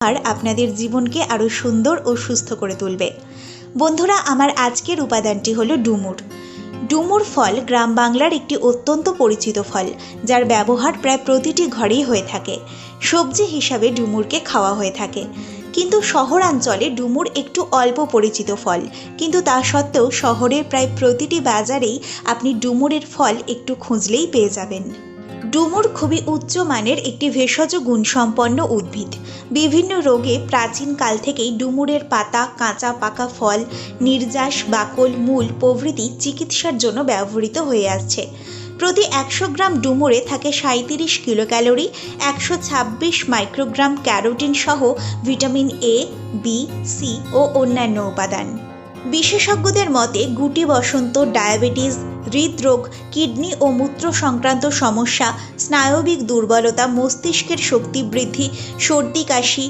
আর আপনাদের জীবনকে আরও সুন্দর ও সুস্থ করে তুলবে। বন্ধুরা, আমার আজকের উপাদানটি হলো ডুমুর। ডুমুর ফল গ্রাম বাংলার একটি অত্যন্ত পরিচিত ফল, যার ব্যবহার প্রায় প্রতিটি ঘরেই হয়ে থাকে। সবজি হিসাবে ডুমুরকে খাওয়া হয়ে থাকে। কিন্তু শহরাঞ্চলে ডুমুর একটু অল্প পরিচিত ফল। কিন্তু তা সত্ত্বেও শহরের প্রায় প্রতিটি বাজারেই আপনি ডুমুরের ফল একটু খুঁজলেই পেয়ে যাবেন। ডুমুর খুবই উচ্চমানের একটি ভেষজ গুণসম্পন্ন উদ্ভিদ। বিভিন্ন রোগে প্রাচীন কাল থেকেই ডুমুরের পাতা, কাঁচা পাকা ফল, নির্যাস, বাকল, মূল প্রভৃতি চিকিৎসার জন্য ব্যবহৃত হয়ে আসছে। প্রতি একশো গ্রাম ডুমুরে থাকে সাঁত্রিশ কিলো ক্যালোরি একশো ছাব্বিশ মাইক্রোগ্রাম ক্যারোটিন সহ ভিটামিন এ, বি, সি ও অন্যান্য উপাদান। বিশেষজ্ঞদের মতে গুটি বসন্ত, ডায়াবেটিস, হৃদরোগ, কিডনি ও মূত্র সংক্রান্ত সমস্যা, স্নায়বিক দুর্বলতা, মস্তিষ্কের শক্তি বৃদ্ধি, সর্দি কাশি